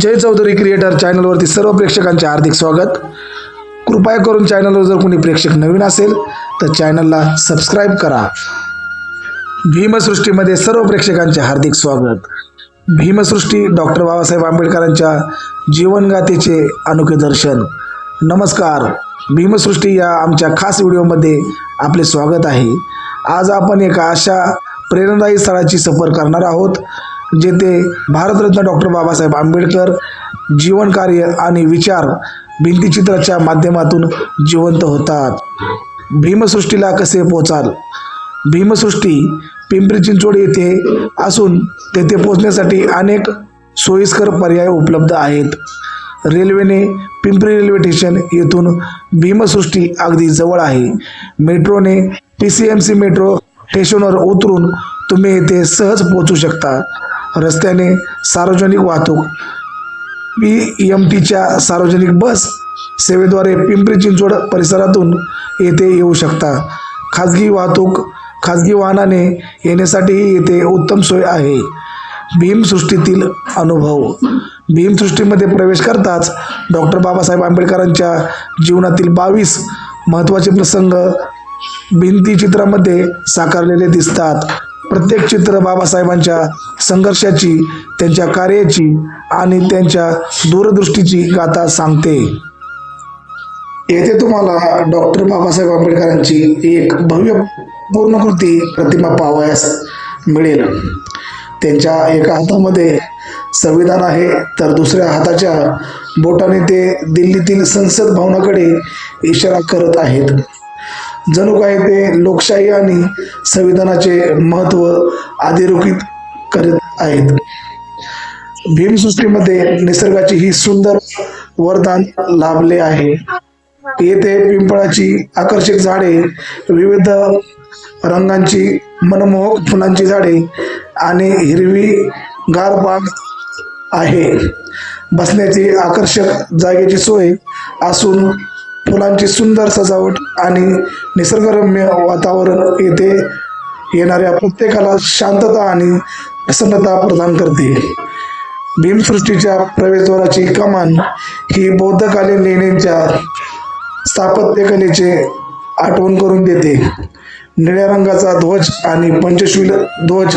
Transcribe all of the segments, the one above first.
जय Chaudhari creator चॅनलवरती सर्व प्रेक्षकांचे हार्दिक स्वागत. कृपया करून चॅनलवर जर कोणी प्रेक्षक नवीन असेल तर चॅनलला सबस्क्राईब करा. भीमसृष्टीमध्ये सर्व प्रेक्षकांचे हार्दिक स्वागत. भीमसृष्टी डॉक्टर बाबासाहेब आंबेडकरांच्या जीवनगाथेचे अनोखे दर्शन. नमस्कार. भीमसृष्टी या आमच्या खास व्हिडिओमध्ये आपले स्वागत आहे. आज आपण एका अशा प्रेरणादायी स्थळाची सफर करणार आहोत. जेथे भारतरत्न डॉक्टर बाबासाहेब आंबेडकर जीवनकार्य आणि विचार भिंतीचित्राच्या माध्यमातून जिवंत होतात. भीमसृष्टीला कसे पोचाल? भीमसृष्टी पिंपरी चिंचवड येथे असून तेथे पोचण्यासाठी अनेक सोयीस्कर पर्याय उपलब्ध आहेत. रेल्वेने पिंपरी रेल्वे स्टेशन येथून भीमसृष्टी अगदी जवळ आहे. मेट्रोने P C M C metro स्टेशनवर उतरून तुम्ही येथे सहज पोहोचू शकता. रस्त्याने सार्वजनिक वाहतूक पी एम टीच्या सार्वजनिक बस सेवेद्वारे पिंपरी चिंचवड परिसरातून येथे येऊ शकता. खाजगी वाहतूक खाजगी वाहनाने येण्यासाठीही येथे उत्तम सोय आहे. भीमसृष्टीतील अनुभव. भीमसृष्टीमध्ये प्रवेश करताच डॉक्टर बाबासाहेब आंबेडकरांच्या जीवनातील बावीस महत्त्वाचे प्रसंग भिंती चित्रामध्ये साकारलेले दिसतात. प्रत्येक चित्र बाबासाहेबांच्या संघर्षाची त्यांच्या कार्याची आणि त्यांच्या दूरदृष्टीची गाथा सांगते. येथे तुम्हाला डॉक्टर बाबासाहेब आंबेडकरांची एक भव्य पूर्णकृती प्रतिमा पाहावयास मिळेल. त्यांच्या एका हातामध्ये संविधान आहे तर दुसऱ्या हाताच्या बोटाने ते दिल्लीतील संसद भवनाकडे इशारा करत आहेत. जणू काय ते लोकशाही आणि संविधानाचे महत्त्व अधोरेखित करत आहेत. भीमसृष्टीमध्ये निसर्गाची ही सुंदर वरदान लाभले आहे. येथे पिंपळाची आकर्षक झाडे विविध रंगांची मनमोहक फुलांची झाडे आणि हिरवी गार बाग आहे. बसण्याची आकर्षक जागेची सोय असून फुलांची सुंदर सजावट आणि निसर्गरम्य वातावरण येथे येणाऱ्या प्रत्येकाला शांतता आणि प्रसन्नता प्रदान करते. भीमसृष्टीच्या प्रवेशद्वाराची कमान ही बौद्धकालीन लेण्यांच्या स्थापत्यकलेचे आठवण करून देते. निळ्या रंगाचा ध्वज आणि पंचशील ध्वज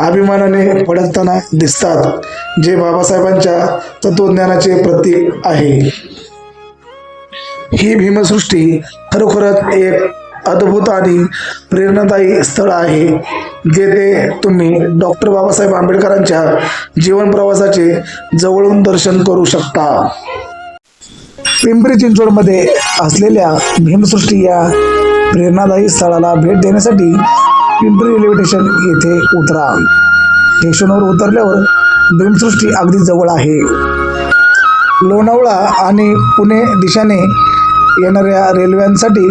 अभिमानाने फडकताना दिसतात जे बाबासाहेबांच्या तत्वज्ञानाचे प्रतीक आहे. ही भीमसृष्टी खरोखरच एक अद्भुत आणि प्रेरणादायी स्थळ आहे जेथे तुम्ही डॉक्टर बाबासाहेब आंबेडकरांच्या जीवन प्रवासाचे जवळून दर्शन करू शकता. पिंपरी चिंचवडमध्ये असलेल्या भीमसृष्टी या प्रेरणादायी स्थळाला भेट देण्यासाठी पिंपरी रेल्वे स्टेशन येथे उतरा. स्टेशनवर उतरल्यावर भीमसृष्टी अगदी जवळ आहे. लोणावळा आणि पुणे दिशाने येणाऱ्या रेल्व्यांसाठी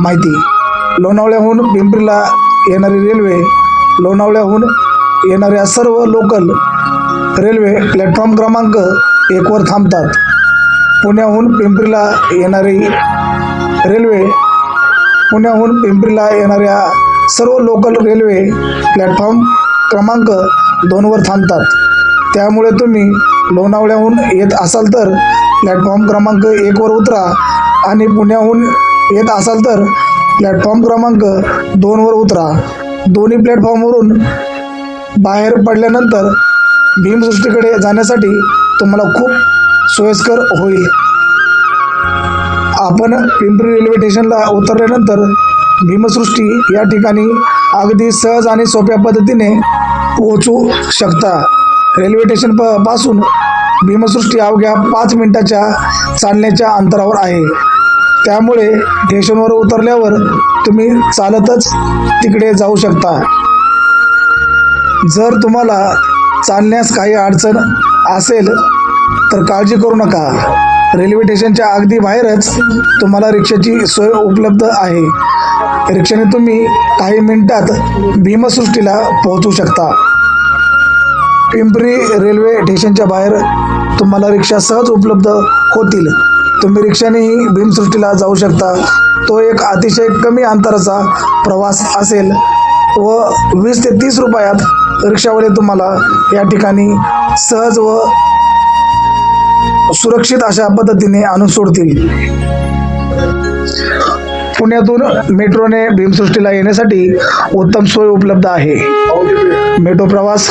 माहिती. लोणावळ्याहून पिंपरीला येणारी रेल्वे लोणावळ्याहून येणाऱ्या सर्व लोकल रेल्वे प्लॅटफॉर्म क्रमांक एकवर थांबतात. पुण्याहून पिंपरीला येणारी रेल्वे पुण्याहून पिंपरीला येणाऱ्या सर्व लोकल रेल्वे प्लॅटफॉर्म क्रमांक दोनवर थांबतात. त्यामुळे तुम्ही लोणावळ्याहून येत असाल तर प्लॅटफॉर्म क्रमांक एकवर उतरा आणि पुण्याहून येत असाल तर प्लॅटफॉर्म क्रमांक दोनवर उतरा. दोन्ही प्लॅटफॉर्मवरून बाहेर पडल्यानंतर भीमसृष्टीकडे जाण्यासाठी तुम्हाला खूप सोयीस्कर होईल. आपण पिंपरी रेल्वे स्टेशनला उतरल्यानंतर भीमसृष्टी या ठिकाणी अगदी सहज आणि सोप्या पद्धतीने पोहोचू शकता. रेल्वे स्टेशन प पासून भीमसृष्टी अवघ्या पाच मिनिटाच्या चालण्याच्या अंतरावर आहे. त्यामुळे स्टेशनवर उतरल्यावर तुम्ही चालतच तिकडे जाऊ शकता. जर तुम्हाला चालण्यास काही अडचण असेल तर काळजी करू नका. रेल्वे स्टेशनच्या अगदी बाहेरच तुम्हाला रिक्षाची सोय उपलब्ध आहे. रिक्षाने तुम्ही काही मिनिटात भीमसृष्टीला पोहोचू शकता. पिंपरी रेल्वे स्टेशनच्या बाहेर तुम्हाला रिक्षा सहज उपलब्ध होतील. तुम्ही रिक्षानेही भीमसृष्टीला जाऊ शकता. तो एक अतिशय कमी अंतराचा प्रवास असेल व वीस ते तीस रुपयात रिक्षावाले तुम्हाला या ठिकाणी सहज व सुरक्षित अशा पद्धतीने आणून सोडतील. पुण्यातून मेट्रोने भीमसृष्टीला येण्यासाठी उत्तम सोय उपलब्ध आहे. मेट्रो प्रवास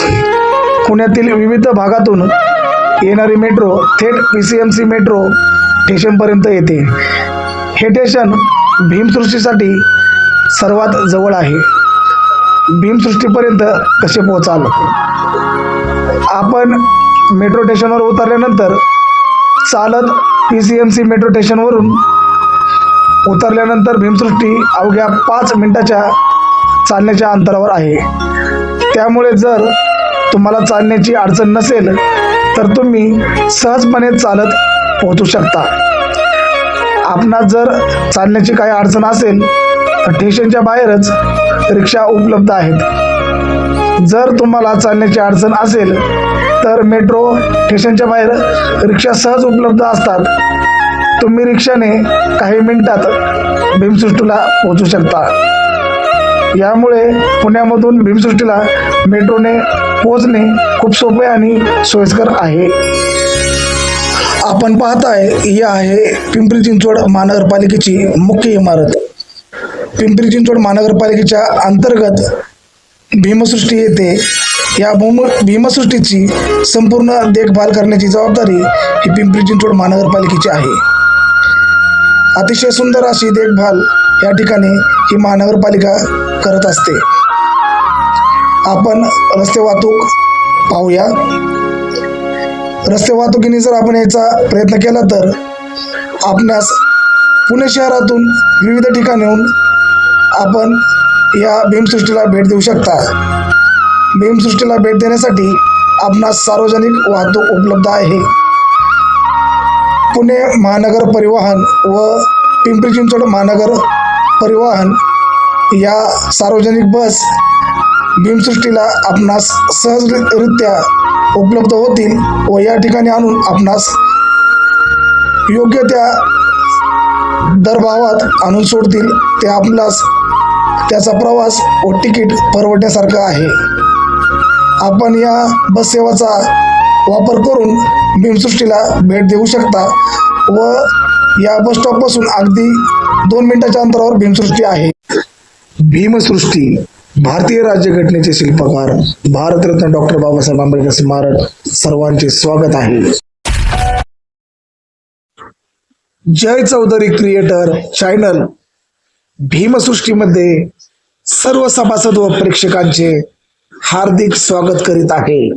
पुण्यातील विविध भागातून येणारी मेट्रो थेट P C M C metro स्टेशनपर्यंत येते. हे स्टेशन भीमसृष्टीसाठी सर्वात जवळ आहे. भीमसृष्टीपर्यंत कसे पोहोचाल? आपण मेट्रो स्टेशनवर उतरल्यानंतर चालत P C M C metro स्टेशनवरून उतरल्यानंतर भीमसृष्टी अवघ्या पाच मिनटाच्या चालण्याच्या अंतरावर आहे. त्यामुळे जर तुम्हाला चालण्याची अडचण नसेल तर तुम्ही सहजपणे चालत पोहोचू शकता. आपणास जर चालण्याची काही अडचण असेल तर स्टेशनच्या बाहेरच रिक्षा उपलब्ध आहेत. जर तुम्हाला चालण्याची अडचण असेल तर मेट्रो स्टेशनच्या बाहेर रिक्षा सहज उपलब्ध असतात. तुम्ही रिक्षाने काही मिनिटात भीमसृष्टीला पोहोचू शकता. यामुळे पुण्यामधून भीमसृष्टीला मेट्रोने पोहोचणे खूप सोपे आणि सोयीस्कर आहे. आपण पाहताय ही आहे पिंपरी चिंचवड महानगरपालिकेची मुख्य इमारत. पिंपरी चिंचवड महानगरपालिकेच्या अंतर्गत भीमसृष्टी येते. या भूम भीमसृष्टीची संपूर्ण देखभाल करण्याची जबाबदारी ही पिंपरी चिंचवड महानगरपालिकेची आहे. अतिशय सुंदर अशी देखभाल या ठिकाणी ही महानगरपालिका करत असते. आपण रस्ते वाहतूक पाहूया. रस्ते वाहतुकीने जर आपण याचा प्रयत्न केला तर आपणास पुणे शहरातून विविध ठिकाणाहून आपण या भीमसृष्टीला भेट देऊ शकता. भीमसृष्टीला भेट देण्यासाठी आपणास सार्वजनिक वाहतूक उपलब्ध आहे. पुणे महानगर परिवहन व पिंपरी चिंचवड महानगर परिवहन या सार्वजनिक बस भीमसृष्टीला आपणास सहजरित्या उपलब्ध होतील व या ठिकाणी आणून आपणास योग्य त्या दरभावात आणून सोडतील ते आपणास त्याचा प्रवास व तिकीट परवडण्यासारखं आहे. आपण या बससेवाचा वापर करून भीमसृष्टीला भेट देऊ शकता व या बस स्टॉपपासून अगदी दोन मिनिटाच्या अंतरावर भीमसृष्टी आहे. भीमसृष्टी भारतीय राज्यघटनेचे शिल्पकार भारतरत्न डॉक्टर बाबासाहेब आंबेडकर स्मारक सर्वांचे स्वागत आहे. जय चौधरी क्रिएटर चॅनल भीमसृष्टीमध्ये सर्व सभासद व प्रेक्षकांचे हार्दिक स्वागत करीत आहे.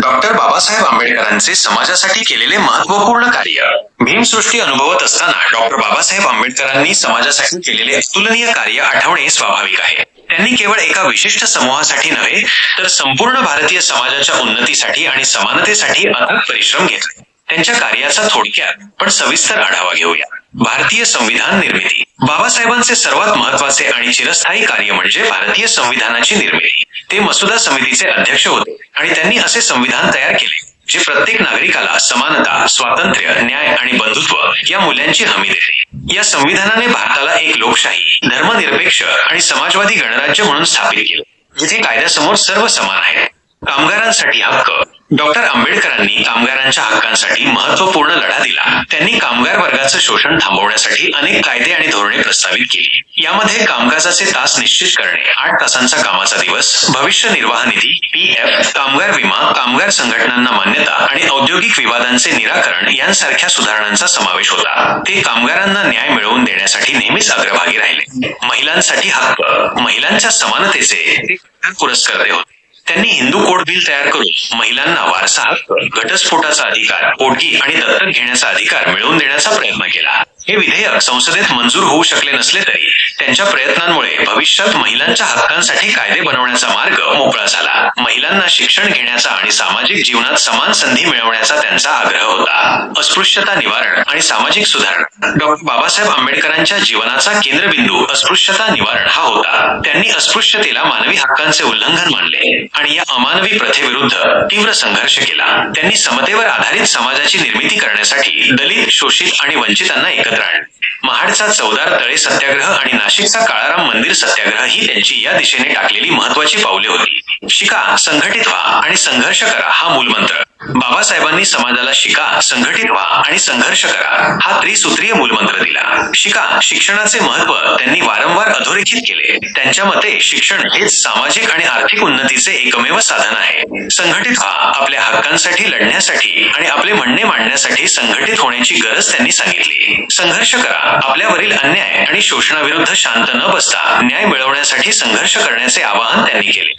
डॉक्टर बाबासाहेब आंबेडकरांचे समाजासाठी केलेले महत्त्वपूर्ण कार्य. भीमसृष्टी अनुभवत असताना डॉक्टर बाबासाहेब आंबेडकरांनी समाजासाठी केलेले अतुलनीय कार्य आठवणे स्वाभाविक आहे. त्यांनी केवळ एका विशिष्ट समूहासाठी नव्हे तर संपूर्ण भारतीय समाजाच्या उन्नतीसाठी आणि समानतेसाठी अथक परिश्रम घेतले. त्यांच्या कार्याचा थोडक्यात पण सविस्तर आढावा घेऊया. भारतीय संविधान निर्मिती. बाबासाहेबांचे सर्वात महत्त्वाचे आणि चिरस्थायी कार्य म्हणजे भारतीय संविधानाची निर्मिती. ते मसुदा समितीचे अध्यक्ष होते आणि त्यांनी असे संविधान तयार केले जे प्रत्येक नागरिकाला समानता स्वातंत्र्य न्याय आणि बंधुत्व या मूल्यांची हमी देते. या संविधानाने भारताला एक लोकशाही धर्मनिरपेक्ष आणि समाजवादी गणराज्य म्हणून स्थापित केले जिथे कायद्यासमोर सर्व समान आहेत. कामगारांसाठी हक्क. डॉक्टर आंबेडकरांनी कामगारांच्या हक्कांसाठी महत्त्वपूर्ण लढा दिला. त्यांनी कामगार वर्गाचं शोषण थांबवण्यासाठी अनेक कायदे आणि धोरणे प्रस्तावित केली. यामध्ये कामकाजाचे तास निश्चित करणे आठ तासांचा कामाचा दिवस भविष्य निर्वाह निधी पी एफ कामगार विमा कामगार संघटनांना मान्यता आणि औद्योगिक विवादांचे निराकरण यांसारख्या सुधारणांचा समावेश होता. ते कामगारांना न्याय मिळवून देण्यासाठी नेहमीच अग्रभागी राहिले. महिलांसाठी हक्क. महिलांच्या समानतेचे पुरस्कार होते. त्यांनी हिंदू कोड बिल तयार करून महिलांना वारसा हक्क घटस्फोटाचा अधिकार पोटगी आणि दत्तक घेण्याचा अधिकार मिळवून देण्याचा प्रयत्न केला. हे विधेयक संसदेत मंजूर होऊ शकले नसले तरी त्यांच्या प्रयत्नांमुळे भविष्यात महिलांच्या हक्कांसाठी कायदे बनवण्याचा मार्ग मोकळा झाला. महिलांना शिक्षण घेण्याचा आणि सामाजिक जीवनात समान संधी मिळवण्याचा त्यांचा आग्रह होता. अस्पृश्यता निवारण आणि सामाजिक सुधारणा. डॉक्टर बाबासाहेब आंबेडकरांच्या जीवनाचा केंद्रबिंदू अस्पृश्यता निवारण हा होता. त्यांनी अस्पृश्यतेला मानवी हक्कांचे उल्लंघन मानले आणि या अमानवी प्रथेविरुद्ध तीव्र संघर्ष केला. त्यांनी समतेवर आधारित समाजाची निर्मिती करण्यासाठी दलित शोषित आणि वंचितांना एकत्र आणले. महाडचा चौदार तळे सत्याग्रह आणि नाशिकचा काळाराम मंदिर सत्याग्रह ही त्यांची या दिशेने टाकलेली महत्वाची पावले होती. शिका संघटित व्हा आणि संघर्ष करा हा मूलमंत्र बाबासाहेबांनी समाजाला शिका संघटित व्हा आणि संघर्ष करा हा त्रिसूत्रीय मूलमंत्र दिला. शिका शिक्षणाचे महत्त्व त्यांनी वारंवार अधोरेखित केले. त्यांच्या मते शिक्षण हेच सामाजिक आणि आर्थिक उन्नतीचे एकमेव साधन आहे. संघटित व्हा आपल्या हक्कांसाठी लढण्यासाठी आणि आपले म्हणणे मांडण्यासाठी संघटित होण्याची गरज त्यांनी सांगितली. संघर्ष करा आपल्यावरील अन्याय आणि शोषणाविरुद्ध शांत न बसता न्याय मिळवण्यासाठी संघर्ष करण्याचे आवाहन त्यांनी केले.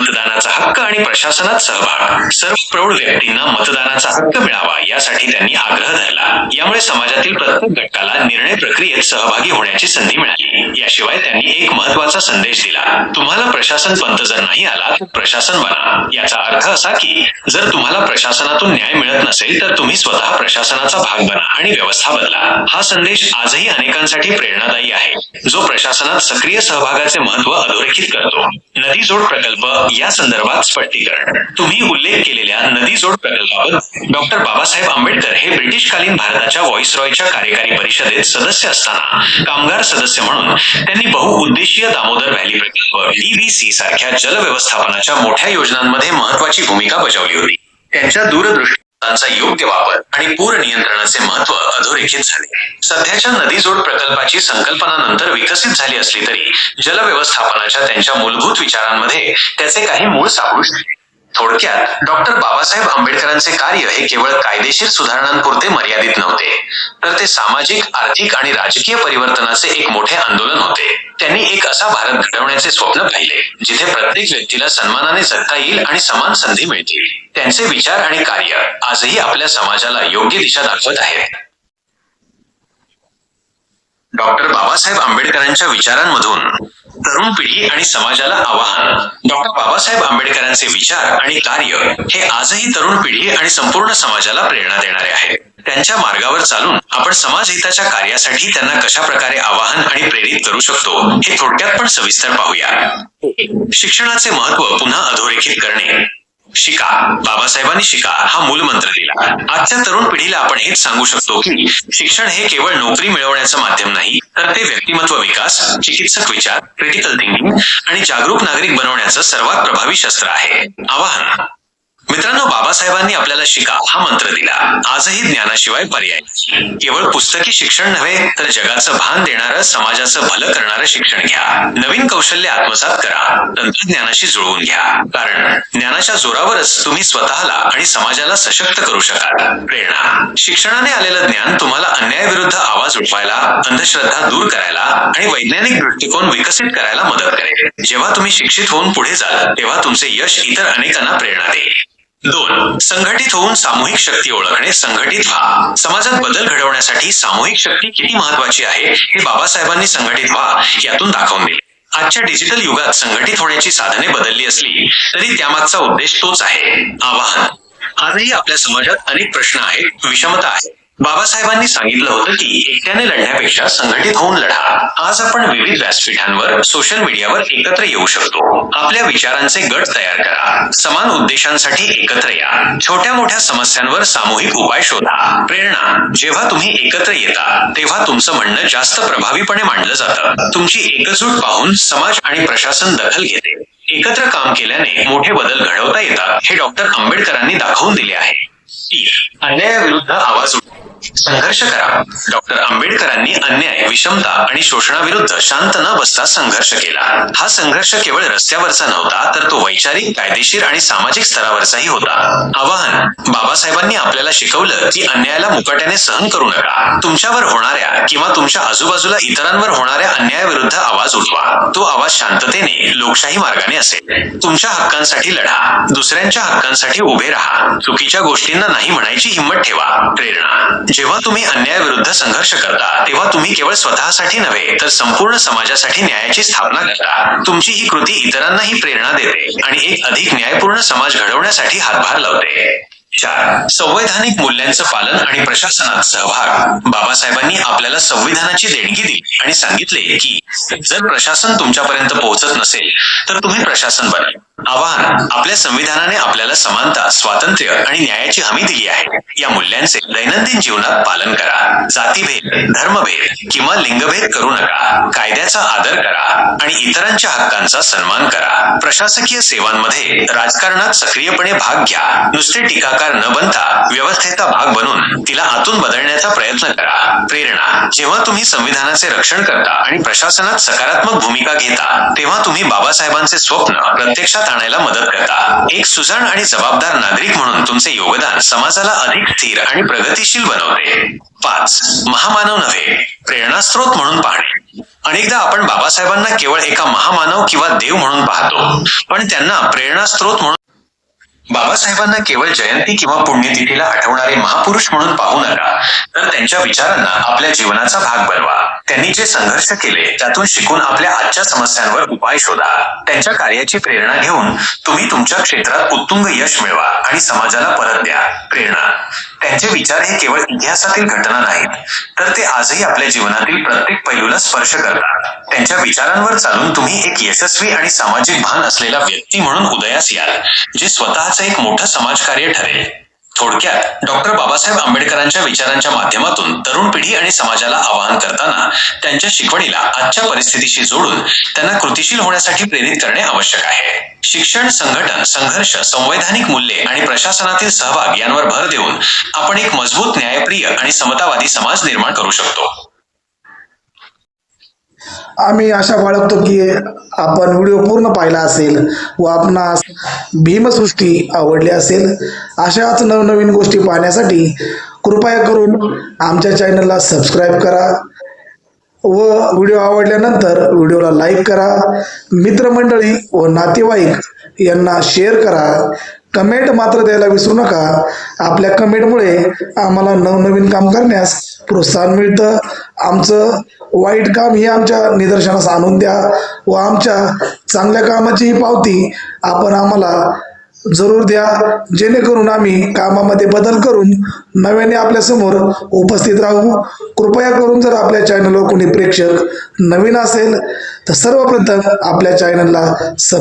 मतदानाचा हक्क आणि प्रशासनात सहभाग. सर्व प्रौढ व्यक्तींना मतदानाचा हक्क मिळावा यासाठी त्यांनी आग्रह धरला. यामुळे समाजातील प्रत्येक घटकाला निर्णय प्रक्रियेत सहभागी होण्याची संधी मिळाली. याशिवाय त्यांनी एक महत्त्वाचा संदेश दिला. तुम्हाला प्रशासन पंत जर नाही आला तर प्रशासन बना. याचा अर्थ असा की जर तुम्हाला प्रशासनातून न्याय मिळत नसेल तर तुम्ही स्वतः प्रशासनाचा भाग बना आणि व्यवस्था बदला. हा संदेश आजही अनेकांसाठी प्रेरणादायी आहे. जो प्रशासनात सक्रिय सहभागाचे महत्त्व अधोरेखित करतो. नदी जोड प्रकल्प या संदर्भात स्पष्टीकरण. तुम्ही उल्लेख केलेल्या नदी जोड प्रकल्पाबद्दल डॉक्टर बाबासाहेब आंबेडकर हे ब्रिटिशकालीन भारताच्या व्हॉइसरॉयच्या कार्यकारी परिषदेत सदस्य असताना कामगार सदस्य म्हणून त्यांनी बहुउद्देशीय दामोदर व्हॅली प्रकल्प डीव्हीसी सारख्या जल व्यवस्थापनाच्या मोठ्या योजनांमध्ये महत्वाची भूमिका बजावली होती. त्यांच्या दूरदृष्टी दूरदृष्टीचा योग्य वापर आणि पूर नियंत्रणाचे महत्त्व अधोरेखित झाले. सध्याच्या नदी जोड प्रकल्पाची संकल्पना नंतर विकसित झाली असली तरी जल व्यवस्थापनाच्या त्यांच्या मूलभूत विचारांमध्ये त्याचे काही मूळ सापडू शकते थोडक्यात डॉक्टर बाबासाहेब आंबेडकरांचे कार्य हे केवळ कायदेशीर सुधारणांपुरते मर्यादित नव्हते तर ते सामाजिक आर्थिक आणि राजकीय परिवर्तनाचे एक मोठे आंदोलन होते. त्यांनी एक असा भारत घडवण्याचे स्वप्न पाहिले जिथे प्रत्येक व्यक्तीला सन्मानाने जगता येईल आणि समान संधी मिळतील. त्यांचे विचार आणि कार्य आजही आपल्या समाजाला योग्य दिशा दाखवत आहेत. डॉक्टर बाबासाहेब आंबेडकरांच्या विचारांमधून तरुण पिढी आणि समाजाला आवाहन. डॉक्टर बाबासाहेब आंबेडकरांचे विचार आणि कार्य हे आजही तरुण पिढी आणि संपूर्ण समाजाला प्रेरणा देणारे आहे. त्यांच्या मार्गावर चालून आपण समाजहिताच्या कार्यासाठी त्यांना कशा प्रकारे आवाहन आणि प्रेरित करू शकतो हे थोडक्यात पण सविस्तर पाहूया. शिक्षणाचे महत्त्व पुन्हा अधोरेखित करणे. शिका. बाबासाहेबांनी शिका हा मूलमंत्र दिला. आजच्या तरुण पिढीला आपण हेच सांगू शकतो की शिक्षण हे केवळ नोकरी मिळवण्याचं माध्यम नाही तर ते व्यक्तिमत्व विकास चिकित्सक विचार क्रिटिकल थिंकिंग आणि जागरूक नागरिक बनवण्याचं सर्वात प्रभावी शस्त्र आहे. आवाहन. मित्रांनो बाबासाहेबांनी आपल्याला शिका हा मंत्र दिला. आजही ज्ञानाशिवाय पर्याय केवळ पुस्तकी शिक्षण नव्हे तर जगाचं भान देणारं समाजाचं भलं करणारं शिक्षण घ्या. नवीन कौशल्य आत्मसात करा. तंत्रज्ञानाशी जुळवून घ्या. कारण ज्ञानाच्या जोरावरच तुम्ही स्वतःला आणि समाजाला सशक्त करू शकाल. प्रेरणा. शिक्षणाने आलेलं ज्ञान तुम्हाला अन्यायाविरुद्ध आवाज उठवायला अंधश्रद्धा दूर करायला आणि वैज्ञानिक दृष्टिकोन विकसित करायला मदत करेल. जेव्हा तुम्ही शिक्षित होऊन पुढे जाल तेव्हा तुमचे यश इतर अनेकांना प्रेरणा देईल. दोन संघटित होऊन सामूहिक शक्ती ओळखणे संघटित व्हा. समाजात बदल घडवण्यासाठी सामूहिक शक्ती किती महत्वाची आहे हे बाबासाहेबांनी संघटित व्हा यातून दाखवून दिले. आजच्या डिजिटल युगात संघटित होण्याची साधने बदलली असली तरी त्यामागचा उद्देश तोच आहे आवाहन. आजही आपल्या समाजात अनेक प्रश्न आहेत विषमता आहे. बाबासाहेबांनी सांगितलं होतं की एकट्याने लढण्यापेक्षा संघटित होऊन लढा. आज आपण विविध व्यासपीठांवर सोशल मीडियावर एकत्र येऊ शकतो. आपल्या विचारांचे गट तयार करा. समान उद्देशांसाठी एकत्र या. छोट्या मोठ्या समस्यांवर सामूहिक उपाय शोधा. प्रेरणा जेव्हा तुम्ही एकत्र येता तेव्हा तुमचं म्हणणं जास्त प्रभावीपणे मांडलं जातं. तुमची एकजूट पाहून समाज आणि प्रशासन दखल घेते. एकत्र काम केल्याने मोठे बदल घडवता येतात हे डॉक्टर आंबेडकरांनी दाखवून दिले आहे. तीन, अन्यायाविरुद्ध आवाज उठ संघर्ष करा. डॉक्टर आंबेडकरांनी अन्याय विषमता आणि शोषणाविरुद्ध शांत न बसता संघर्ष केला. हा संघर्ष केवळ रस्त्यावरचा नव्हता तर तो वैचारिक कायदेशीर आणि सामाजिक स्तरावरचाही होता. आवाहन बाबासाहेबांनी आपल्याला शिकवलं की अन्यायाला मुकाट्याने सहन करू नका. तुमच्यावर होणाऱ्या किंवा तुमच्या आजूबाजूला इतरांवर होणाऱ्या अन्यायाविरुद्ध आवाज उठवा. तो आवाज शांततेने लोकशाही मार्गाने असेल. तुमच्या हक्कांसाठी लढा. दुसऱ्यांच्या हक्कांसाठी उभे राहा. चुकीच्या गोष्टींना नाही म्हणायची हिंमत ठेवा. प्रेरणा. जेव्हा तुम्ही अन्यायाविरुद्ध संघर्ष करता तेव्हा तुम्ही केवळ स्वतःसाठी नव्हे तर संपूर्ण समाजासाठी न्यायाची स्थापना करता तुमची ही कृती इतरांनाही प्रेरणा देते आणि एक अधिक न्यायपूर्ण समाज घडवण्यासाठी हातभार लावते. चार. संवैधानिक मूल्यांचं पालन आणि प्रशासनात सहभाग. बाबासाहेबांनी आपल्याला संविधानाची देणगी दिली आणि सांगितले की जर प्रशासन तुमच्यापर्यंत पोहोचत नसेल तर तुम्ही प्रशासन बना. आव्हान आपल्या संविधानाने आपल्याला समानता स्वातंत्र्य आणि न्यायाची हमी दिली आहे. या मूल्यांचे दैनंदिन जीवनात पालन करा. जातीभेद धर्मभेद किंवा लिंगभेद करू नका. कायद्याचा आदर करा आणि इतरांच्या हक्कांचा सन्मान करा. प्रशासकीय सेवांमध्ये राजकारणात सक्रियपणे भाग घ्या. नुसते टीकाकार न बनता व्यवस्थेचा भाग बनून तिला आतून बदलण्याचा प्रयत्न करा. प्रेरणा जेव्हा तुम्ही संविधानाचे रक्षण करता आणि प्रशासनात सकारात्मक भूमिका घेता तेव्हा तुम्ही बाबासाहेबांचे स्वप्न प्रत्यक्षात आणायला मदत करता. एक सुजाण आणि जबाबदार नागरिक म्हणून तुमचे योगदान समाजाला अधिक स्थिर आणि प्रगतिशील बनवते. पाच महामानव नव्हे प्रेरणास्त्रोत म्हणून पाहणे. अनेकदा आपण बाबासाहेबांना केवळ एका महामानव किंवा देव म्हणून पाहतो पण त्यांना प्रेरणास्त्रोत म्हणून बाबासाहेबांना केवळ जयंती किंवा पुण्यतिथीला आठवणारे महापुरुष म्हणून पाहू नका तर त्यांच्या विचारांना आपल्या जीवनाचा भाग बनवा. त्यांनी जे संघर्ष केले त्यातून शिकून आपल्या आजच्या समस्यांवर उपाय शोधा. त्यांच्या कार्याची प्रेरणा घेऊन तुम्ही तुमच्या क्षेत्रात उत्तुंग यश मिळवा आणि समाजाला परत द्या. प्रेरणा. त्यांचे विचार हे केवळ इतिहासातील घटना नाहीत तर ते आजही आपल्या जीवनातील प्रत्येक पैलूला स्पर्श करतात. त्यांच्या विचारांवर चालून तुम्ही एक यशस्वी आणि सामाजिक भान असलेला व्यक्ती म्हणून उदयास याल जे स्वतःचं एक मोठं समाजकार्य ठरेल. थोडक्यात डॉक्टर बाबासाहेब आंबेडकरांच्या विचारांच्या माध्यमातून तरुण पिढी आणि समाजाला आवाहन करताना त्यांच्या शिकवणीला आजच्या परिस्थितीशी जोडून त्यांना कृतिशील होण्यासाठी प्रेरित करणे आवश्यक आहे. शिक्षण संघटन संघर्ष संवैधानिक मूल्ये आणि प्रशासनातील सहभाग यांवर भर देऊन आपण एक मजबूत न्यायप्रिय आणि समतावादी समाज निर्माण करू शकतो. आम्ही आशा बाळगतो की आपण व्हिडिओ पूर्ण पाहिला असेल व आपणास भीमसृष्टी आवडली असेल अशाच नवनवीन गोष्टी पाहण्यासाठी कृपया करून आमच्या चॅनलला सबस्क्राईब करा व व्हिडिओ आवडल्यानंतर व्हिडिओला लाईक करा. मित्रमंडळी व नातेवाईक यांना शेअर करा. कमेंट मात्र द्यायला विसरू नका. आपल्या कमेंटमुळे आम्हाला नवनवीन काम करण्यास प्रोत्साहन मिळतं. आमचं वाईट काम हे आमच्या निदर्शनास आणून द्या व आमच्या चांगल्या कामाची ही पावती आपण आम्हाला जरूर द्या. जेणेकरून आम्ही कामामध्ये बदल करून नव्याने आपल्यासमोर उपस्थित राहू. कृपया करून जर आपल्या चॅनलवर कोणी प्रेक्षक नवीन असेल तर सर्वप्रथम आपल्या चॅनलला स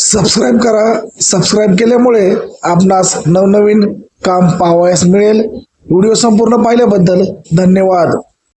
सबस्क्राईब करा. सबस्क्राईब केल्यामुळे आपणास नवनवीन काम पाहावयास मिळेल. व्हिडिओ संपूर्ण पाहिल्याबद्दल धन्यवाद.